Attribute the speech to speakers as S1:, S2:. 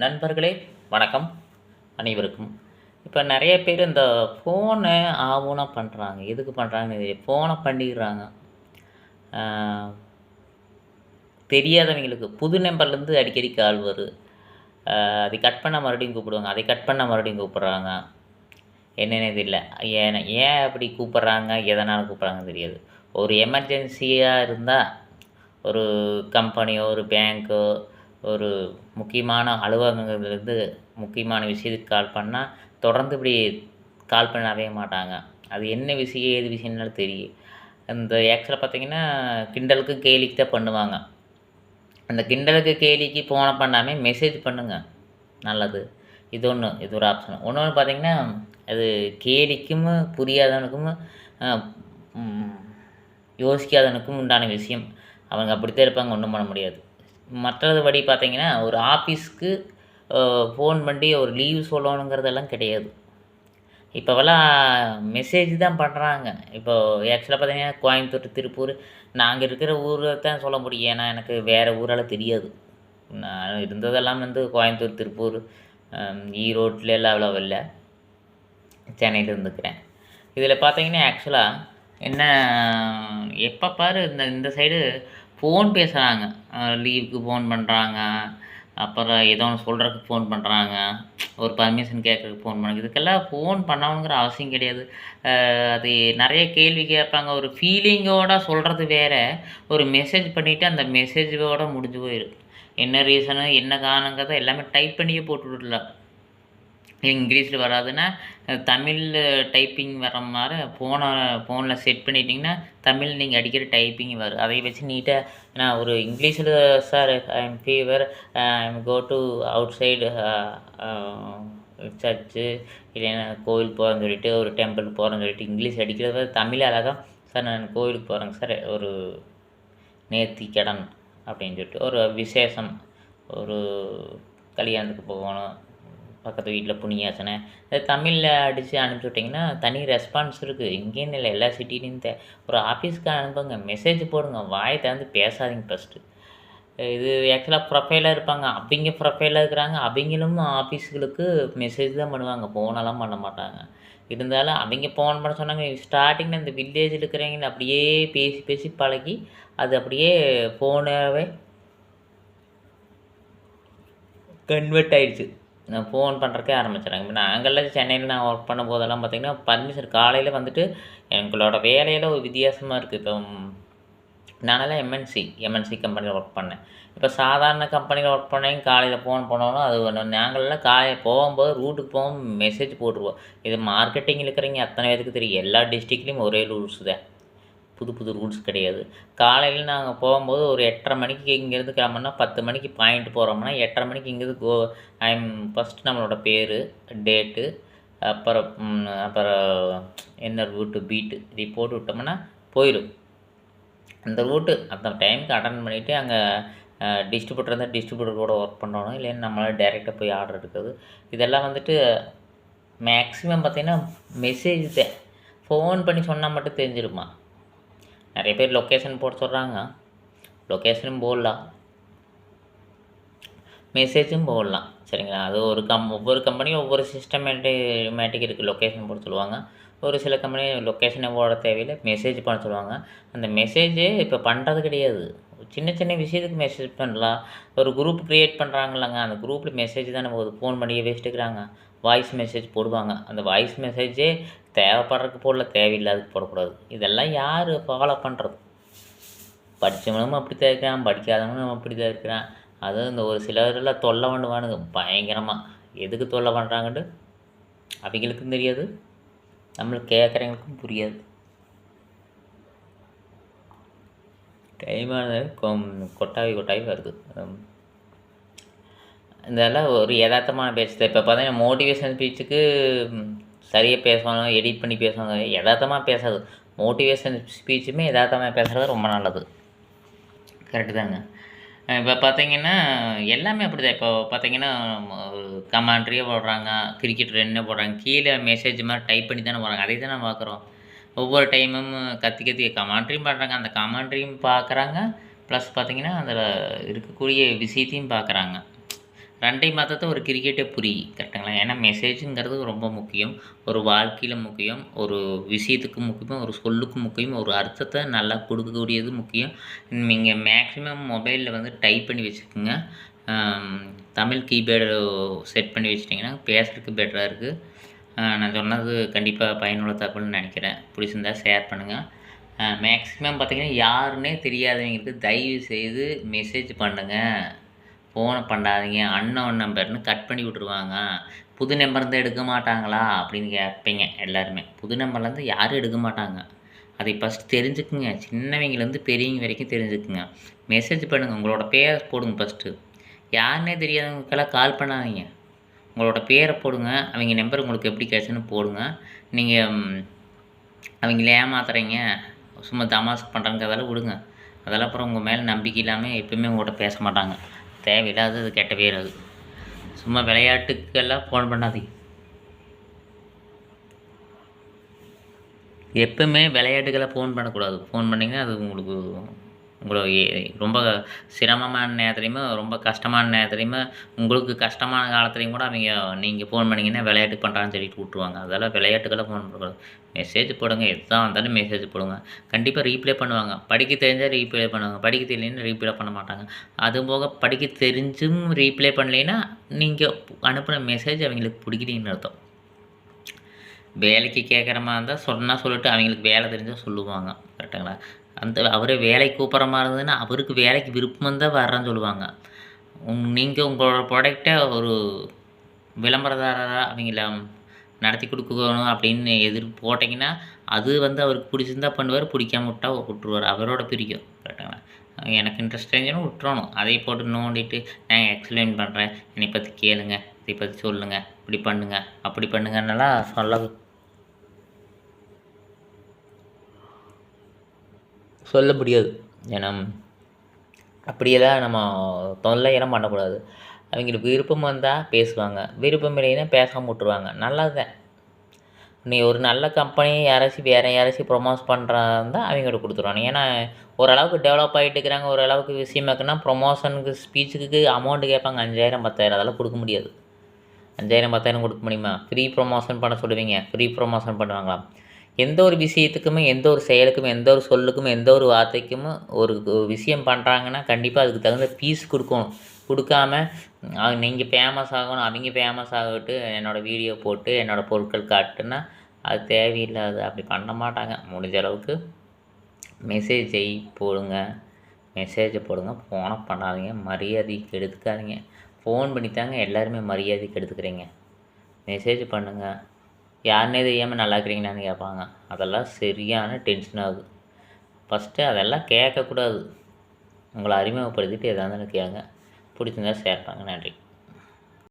S1: நண்பர்களே வணக்கம். அனைவருக்கும். இப்போ நிறைய பேர் இந்த ஃபோனை ஆகும்னா பண்ணுறாங்க எதுக்கு பண்ணுறாங்கன்னு ஃபோனை பண்ணிடுறாங்க. தெரியாதவங்களுக்கு புது நம்பர்லேருந்து அடிக்கடி கால் வரும் அதை கட் பண்ண மறுபடியும் கூப்பிடுவாங்க. அதை கட் பண்ண மறுபடியும் கூப்பிட்றாங்க. என்னென்ன தெரியல. ஏன் ஏன் அப்படி கூப்பிட்றாங்க? எதனால் கூப்பிட்றாங்கன்னு தெரியாது. ஒரு எமர்ஜென்சியாக இருந்தால் ஒரு கம்பெனியோ ஒரு பேங்க்கோ ஒரு முக்கியமான அலுவலகங்கள்லேருந்து முக்கியமான விஷயத்துக்கு கால் பண்ணால் தொடர்ந்து இப்படி கால் பண்ணவே மாட்டாங்க. அது என்ன விஷயம் ஏது விஷயம்னாலும் தெரியும் இந்த ஆக்சுவலாக பார்த்தீங்கன்னா கிண்டலுக்கு கேலிக்கு தான் பண்ணுவாங்க. அந்த கிண்டலுக்கு கேலிக்கு ஃபோனை பண்ணாமல் மெசேஜ் பண்ணுங்கள் நல்லது. இது ஒன்று இது ஒரு ஆப்ஷன் ஒன்று பார்த்தீங்கன்னா அது கேலிக்கும் புரியாதவனுக்கும் யோசிக்காதவனுக்கும் உண்டான விஷயம். அவங்க அப்படித்தான் இருப்பாங்க ஒன்றும் பண்ண முடியாது. மற்றபடி பார்த்திங்கன்னா ஒரு ஆஃபீஸ்க்கு ஃபோன் பண்ணி ஒரு லீவ் சொல்லணுங்கிறதெல்லாம் கிடையாது. இப்போவெல்லாம் மெசேஜ் தான் பண்ணுறாங்க இப்போ ஆக்சுவலாக பார்த்தீங்கன்னா கோயம்புத்தூர் திருப்பூர் நாங்கள் இருக்கிற ஊரை தான் சொல்ல முடியும். ஏன்னா எனக்கு வேறு ஊரால் தெரியாது. நான் இருந்ததெல்லாம் வந்து கோயம்புத்தூர் திருப்பூர் ஈரோட்டில் எல்லாம் அவ்வளோ இல்லை. சென்னையில் இருந்துக்கிறேன். இதில் பார்த்தீங்கன்னா ஆக்சுவலாக என்ன எப்போ பாரு இந்த இந்த சைடு ஃபோன் பேசுகிறாங்க லீவுக்கு ஃபோன் பண்ணுறாங்க அப்புறம் ஏதோ ஒன்று சொல்கிறதுக்கு ஃபோன் பண்ணுறாங்க ஒரு பர்மிஷன் கேட்கறதுக்கு ஃபோன் பண்ணுங்க இதுக்கெல்லாம் ஃபோன் பண்ணணுங்கிற அவசியம் கிடையாது. அது நிறைய கேள்வி கேட்பாங்க. ஒரு ஃபீலிங்கோட சொல்கிறது வேற. ஒரு மெசேஜ் பண்ணிவிட்டு அந்த மெசேஜோடு முடிஞ்சு போயிடும் என்ன ரீசனு என்ன காரணங்கிறத எல்லாமே டைப் பண்ணியே போட்டு விடலாம் இங்கிலீஷில் வராதுன்னா தமிழில் டைப்பிங் வர மாதிரி ஃபோனை ஃபோனில் செட் பண்ணிட்டீங்கன்னா தமிழ் நீங்கள் அடிக்கிற டைப்பிங் வரும். அதை வச்சு நீட்டாக நான் ஒரு இங்கிலீஷில் sir I am fever I am go to outside church இல்லைன்னா கோவில் போகிறேன்னு சொல்லிட்டு ஒரு டெம்பிள் போகிறேன்னு சொல்லிட்டு இங்கிலீஷ் அடிக்கிறத தமிழ் அழகாக சார் நான் கோவிலுக்கு போகிறேங்க சார் ஒரு நேர்த்தி கடன் அப்படின்னு சொல்லிட்டு ஒரு விசேஷம் ஒரு கல்யாணத்துக்கு போகணும். பக்கத்து வீட்டில் புண்ணியாசனை தமிழில் அடித்து அனுப்பிச்சி விட்டிங்கன்னா தனி ரெஸ்பான்ஸ் இருக்குது இங்கேன்னு இல்லை எல்லா சிட்டிலையும் தே ஒரு ஆஃபீஸ்க்கு அனுப்புங்க. மெசேஜ் போடுங்க. வாயை திறந்து பேசாதீங்க ஃபஸ்ட்டு இது ஆக்சுவலாக ப்ரொஃபைலாக இருப்பாங்க. அவங்க ப்ரொஃபைலாக இருக்கிறாங்க. அவங்களும் ஆஃபீஸுகளுக்கு மெசேஜ் தான் பண்ணுவாங்க. ஃபோனெல்லாம் பண்ண மாட்டாங்க. இருந்தாலும் அவங்க ஃபோன் பண்ண சொன்னாங்க. ஸ்டார்டிங்கில் இந்த வில்லேஜில் இருக்கிறவங்க அப்படியே பேசி பேசி பழகி அது அப்படியே ஃபோனாகவே கன்வெர்ட் ஆயிடுச்சு. நான் ஃபோன் பண்ணுறக்கே ஆரம்பிச்சிடுறாங்க இப்போ நாங்கள்லாம் சென்னையில் நான் ஒர்க் பண்ணும் போதெல்லாம் பார்த்திங்கன்னா பர்மிஷன் காலையில் வந்துட்டு எங்களோட வேலையில் ஒரு வித்தியாசமாக இருக்குது இப்போ நானெல்லாம் எம்என்சி எம்என்சி கம்பெனியில் ஒர்க் பண்ணேன். இப்போ சாதாரண கம்பெனியில் ஒர்க் பண்ணேன் காலையில் ஃபோன் பண்ணோன்னா அது ஒன்று நாங்கள்லாம் காலையில் போகும்போது ரூட்டுக்கு போகும் மெசேஜ் போட்டுருவோம். இது மார்க்கெட்டிங்கில் இருக்கிறவங்க அத்தனை பேருக்கு தெரியும்? எல்லா டிஸ்ட்ரிக்ட்லேயும் ஒரே ரூல்ஸ் தான். புது புது ரூல்ஸ் கிடையாது. காலையில் நாங்கள் போகும்போது ஒரு எட்டரை மணிக்கு இங்கேருந்து கிளம்புனா பத்து மணிக்கு பாயிண்ட் போகிறோம்னா எட்டரை மணிக்கு இங்கேருந்து கோ ஐம் ஃபஸ்ட்டு நம்மளோட பேர் டேட்டு அப்புறம் அப்புறம் என்ன ரூட்டு பீட்டு இப்படி போட்டு விட்டோம்னா போயிடும் அந்த ரூட்டு அந்த டைமுக்கு அட்டன் பண்ணிவிட்டு அங்கே டிஸ்ட்ரிபியூட்டர் இருந்தால் டிஸ்ட்ரிபியூட்டர் கூட ஒர்க் பண்ணணும். இல்லைன்னு நம்மளால் டேரெக்டாக போய் ஆர்டர் எடுக்கிறது. இதெல்லாம் வந்துட்டு மேக்ஸிமம் பார்த்திங்கன்னா மெசேஜ் தான் ஃபோன் பண்ணி சொன்னால் மட்டும் தெரிஞ்சிருமா? நிறைய பேர் லொக்கேஷன் போட சொல்கிறாங்க லொக்கேஷனும் போடலாம் மெசேஜும் போடலாம் சரிங்களா? அது ஒரு கம் ஒவ்வொரு கம்பெனியும் ஒவ்வொரு சிஸ்டமேட்டிமேட்டிக் இருக்குது லொக்கேஷன் போட சொல்லுவாங்க. ஒரு சில கம்பெனி லொக்கேஷனை போட தேவையில்லை. மெசேஜ் பண்ண சொல்லுவாங்க. அந்த மெசேஜே இப்போ பண்ணுறது கிடையாது. சின்ன சின்ன விஷயத்துக்கு மெசேஜ் பண்ணலாம். ஒரு குரூப் க்ரியேட் பண்ணுறாங்கல்லங்க அந்த குரூப்பில் மெசேஜ் தானே போகுது. ஃபோன் பண்ணியே வச்சுட்டுக்கிறாங்க வாய்ஸ் மெசேஜ் போடுவாங்க. அந்த வாய்ஸ் மெசேஜே தேவைப்படுறதுக்கு போடல தேவையில்லாததுக்கு போடக்கூடாது. இதெல்லாம் யார் ஃபாலோ பண்ணுறது படித்தவனும் அப்படி தான் இருக்கிறான். படிக்காதவனும் அப்படி தான் இருக்கிறான். அதுவும் இந்த ஒரு சிலரெல்லாம் தொல்லை பண்ணுவானுங்க. பயங்கரமாக எதுக்கு தொல்லை பண்ணுறாங்கன்ட்டு அவங்களுக்கும் தெரியாது. நம்மளுக்கு கேட்குறவங்களுக்கும் புரியாது. டைமானது கொம் கொட்டாவி கொட்டாவி வருது. இதெல்லாம் ஒரு யதார்த்தமான பேச்சு. இப்போ பார்த்தீங்கன்னா மோட்டிவேஷன் ஸ்பீச்சுக்கு சரியாக பேசணும் எடிட் பண்ணி பேசணும் யதார்த்தமாக பேசாது. மோட்டிவேஷன் ஸ்பீச்சுமே யதார்த்தமாக பேசுகிறது ரொம்ப நல்லது. கரெக்டு தாங்க. இப்போ பார்த்தீங்கன்னா எல்லாமே அப்படி தான் இப்போ பார்த்தீங்கன்னா கமாண்ட்ரியே போடுறாங்க கிரிக்கெட் என்ன போடுறாங்க. கீழே மெசேஜ் மாதிரி டைப் பண்ணி தானே போடுறாங்க. அதை தானே பார்க்குறோம் ஒவ்வொரு டைமும் கத்தி கத்தி கமாண்ட்ரியும் பண்ணுறாங்க அந்த கமாண்ட்ரியும் பார்க்குறாங்க ப்ளஸ் பார்த்தீங்கன்னா அதில் இருக்கக்கூடிய விஷயத்தையும் பார்க்குறாங்க ரெண்டை மாற்றத்தை ஒரு கிரிக்கெட்டே புரியும் கரெக்டுங்களா ஏன்னா மெசேஜுங்கிறது ரொம்ப முக்கியம். ஒரு வாழ்க்கையில் முக்கியம். ஒரு விஷயத்துக்கு முக்கியம். ஒரு சொல்லுக்கு முக்கியம். ஒரு அர்த்தத்தை நல்லா கொடுக்கக்கூடியது முக்கியம். நீங்கள் மேக்ஸிமம் மொபைலில் வந்து டைப் பண்ணி வச்சுக்கோங்க. தமிழ் கீபேடு செட் பண்ணி வச்சிட்டிங்கன்னா பேசுறதுக்கு பெட்டராக இருக்குது நான் சொன்னது கண்டிப்பாக பயனுள்ள தகவல்னு நினைக்கிறேன். பிடிச்சிருந்தா ஷேர் பண்ணுங்கள் மேக்ஸிமம் பார்த்திங்கன்னா யாருன்னே தெரியாதவங்களுக்கு தயவு செய்து மெசேஜ் பண்ணுங்கள் ஃபோனை பண்ணாதீங்க. அன்னோன் நம்பர்னு கட் பண்ணி விட்ருவாங்க புது நம்பர் இருந்தால் எடுக்க மாட்டாங்களா? அப்படின்னு கேட்பீங்க எல்லாருமே. புது நம்பர்லேருந்து யாரும் எடுக்க மாட்டாங்க. அதை ஃபஸ்ட் தெரிஞ்சுக்குங்க. சின்னவங்கலேருந்து பெரியவங்க வரைக்கும் தெரிஞ்சுக்குங்க. மெசேஜ் பண்ணுங்கள் உங்களோட பேர் போடுங்க ஃபஸ்ட்டு யாருன்னே தெரியாதவங்களுக்கெல்லாம் கால் பண்ணாதீங்க. உங்களோட பேரை போடுங்க. அவங்க நம்பர் உங்களுக்கு எப்படி கிடச்சுன்னு போடுங்க. நீங்கள் அவங்கள ஏமாத்துறீங்க. சும்மா தமாஸ் பண்ணுறாங்க அதெல்லாம் விடுங்க. அதெல்லாம் அப்புறம் உங்கள் மேலே நம்பிக்கை இல்லாமல் எப்பயுமே உங்கள்கிட்ட பேச மாட்டாங்க. தேவையில்லாதது கெட்ட பேர் அது. சும்மா விளையாட்டுக்கெல்லாம் ஃபோன் பண்ணாதீங்க. எப்பவுமே விளையாட்டுக்கெல்லாம் ஃபோன் பண்ணக்கூடாது. ஃபோன் பண்ணிங்கன்னா அது உங்களுக்கு உங்களை ரொம்ப சிரமமான நேரத்துலையுமே ரொம்ப கஷ்டமான நேரத்துலையுமே உங்களுக்கு கஷ்டமான காலத்துலையும் கூட அவங்க நீங்கள் ஃபோன் பண்ணிங்கன்னா விளையாட்டு பண்ணுறான்னு சொல்லிட்டு விட்ருவாங்க அதெல்லாம் விளையாட்டுக்கெல்லாம் ஃபோன் பண்ணக்கூடாது. மெசேஜ் போடுங்க எதுதான் வந்தாலும் மெசேஜ் போடுங்க. கண்டிப்பாக ரீப்ளே பண்ணுவாங்க. படிக்க தெரிஞ்சால் ரீப்ளே பண்ணுவாங்க. படிக்க தெரியலன்னு ரீப்ளே பண்ண மாட்டாங்க. அது போக படிக்க தெரிஞ்சும் ரீப்ளே பண்ணலைன்னா நீங்கள் அனுப்புன மெசேஜ் அவங்களுக்கு பிடிக்கலன்னு அர்த்தம். வேலைக்கு கேட்குற மாதிரி இருந்தால் சொன்னால் சொல்லிட்டு அவங்களுக்கு வேலை தெரிஞ்சால் சொல்லுவாங்க. கரெக்டுங்களா? அந்த அவரே வேலைக்கு கூப்பிட்ற மாதிரி இருந்ததுன்னா அவருக்கு வேலைக்கு விருப்பம் இருந்தால் வர்றேன்னு சொல்லுவாங்க. நீங்கள் உங்களோட ப்ராடக்டை ஒரு விளம்பரதாரராக அவங்கள நடத்தி கொடுக்கணும் அப்படின்னு எதிர் போட்டிங்கன்னா அது வந்து அவருக்கு பிடிச்சிருந்தா பண்ணுவார் பிடிக்காம விட்டா விட்டுருவார். அவரோட பிரிக்கும் கரெக்டாங்களா எனக்கு இன்ட்ரெஸ்ட் இருந்துச்சுன்னா விட்டுறணும். அதை போட்டு நோண்டிட்டு நான் எக்ஸ்பிளைன் பண்ணுறேன் என்னை பற்றி கேளுங்க. இதை பற்றி சொல்லுங்கள் இப்படி பண்ணுங்கள் அப்படி பண்ணுங்கன்னெல்லாம் சொல்ல சொல்ல முடியாது. ஏன்னா அப்படியெல்லாம் நம்ம தொல்லையெல்லாம் பண்ணக்கூடாது. அவங்களுக்கு விருப்பம் வந்தால் பேசுவாங்க. விருப்பம் இல்லைன்னா பேசாமல் விட்டுருவாங்க. நல்லதுதான் நீ ஒரு நல்ல கம்பெனி யாராச்சும் வேறு யாராச்சும் ப்ரொமோட் பண்ணுறாருந்தா அவங்கள்ட்ட கொடுத்துருவாங்க. ஏன்னா ஓரளவுக்கு டெவலப் ஆகிட்டு இருக்கிறாங்க. ஓரளவுக்கு விஷயம் இருக்குன்னா ப்ரொமோஷனுக்கு ஸ்பீச்சுக்கு அமௌண்ட்டு கேட்பாங்க. அஞ்சாயிரம் பத்தாயிரம். அதெல்லாம் கொடுக்க முடியாது. அஞ்சாயிரம் பத்தாயிரம் கொடுக்க முடியுமா? ஃப்ரீ ப்ரொமோஷன் பண்ண சொல்லுவீங்க. ஃப்ரீ ப்ரொமோஷன் பண்ணுவாங்களா எந்த ஒரு விஷயத்துக்குமே எந்த ஒரு செயலுக்கும் எந்த ஒரு சொல்லுக்கும் எந்த ஒரு வார்த்தைக்கும் ஒரு விஷயம் பண்ணுறாங்கன்னா கண்டிப்பாக அதுக்கு தகுந்த ஃபீஸ் கொடுக்கணும். கொடுக்காம நீங்கள் ஃபேமஸ் ஆகணும் அவங்க ஃபேமஸ் ஆகிட்டு என்னோடய வீடியோ போட்டு என்னோடய பொருட்கள் காட்டுன்னா அது தேவையில்லாது அப்படி பண்ண மாட்டாங்க. முடிஞ்ச அளவுக்கு மெசேஜை போடுங்க. மெசேஜை போடுங்க. ஃபோனை பண்ணாதீங்க. மரியாதைக்கு எடுத்துக்காதீங்க. ஃபோன் பண்ணித்தாங்க. எல்லாருமே மரியாதைக்கு எடுத்துக்கிறீங்க. மெசேஜ் பண்ணுங்கள் யாருனே தெரியாமல் நல்லா இருக்கிறீங்களான்னு கேட்பாங்க. அதெல்லாம் சரியான டென்ஷன் ஆகுது ஃபஸ்ட்டு அதெல்லாம் கேட்கக்கூடாது. உங்களை அறிமுகப்படுத்திட்டு எதாவது இருந்தாலும் கேளுங்க. பிடிச்சிருந்தா ஷேர் பண்ணுங்க. நன்றி.